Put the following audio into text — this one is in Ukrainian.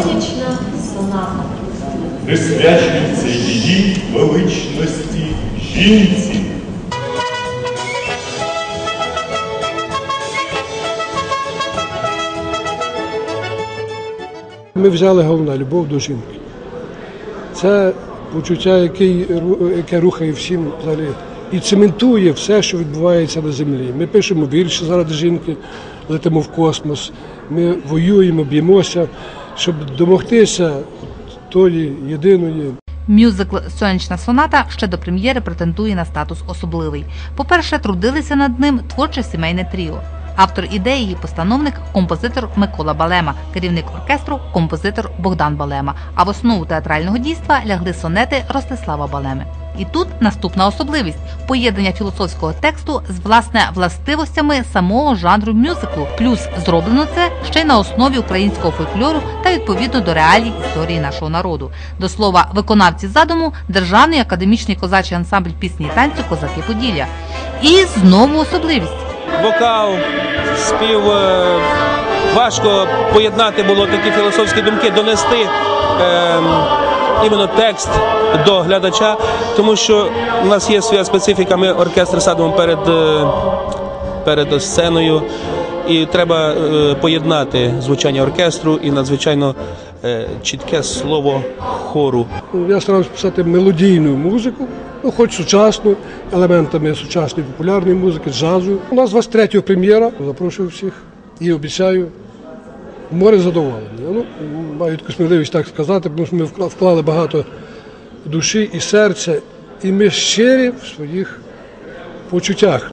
Сонячна соната. присвячується її величності жінці. Ми взяли головне любов до жінки. Це почуття, яке, яке рухає всім взагалі і цементує все, що відбувається на землі. Ми пишемо вірші заради жінки, летимо в космос, ми воюємо, б'ємося, щоб домогтися тої єдиної Мюзикл Сонячна соната ще до прем'єри претендує на статус особливий. По-перше, трудилися над ним творче сімейне тріо. Автор ідеї і постановник композитор Микола Балема, керівник оркестру композитор Богдан Балема. А в основу театрального дійства лягли сонети Ростислава Балеми. І тут наступна особливість поєднання філософського тексту з власне властивостями самого жанру мюзиклу. Плюс зроблено це ще й на основі українського фольклору та відповідно до реалій історії нашого народу. До слова, виконавці задуму державний академічний козачий ансамбль пісні і танцю Козаки Поділля. І знову особливість. вокал, спів. е, Важко поєднати було такі філософські думки, донести е, іменно текст до глядача, тому що у нас є своя специфіка. Ми оркестр садимо перед, е, перед сценою, і треба е, поєднати звучання оркестру і надзвичайно е, чітке слово хору. Я старався писати мелодійну музику, ну хоч сучасну, елементами сучасної популярної музики, джазу. У нас 23 прем'єра. Запрошую всіх і обіцяю море задоволення. Ну, маю таку сміливість так сказати, тому що ми вклали багато душі і серця, і ми щирі в своїх почуттях.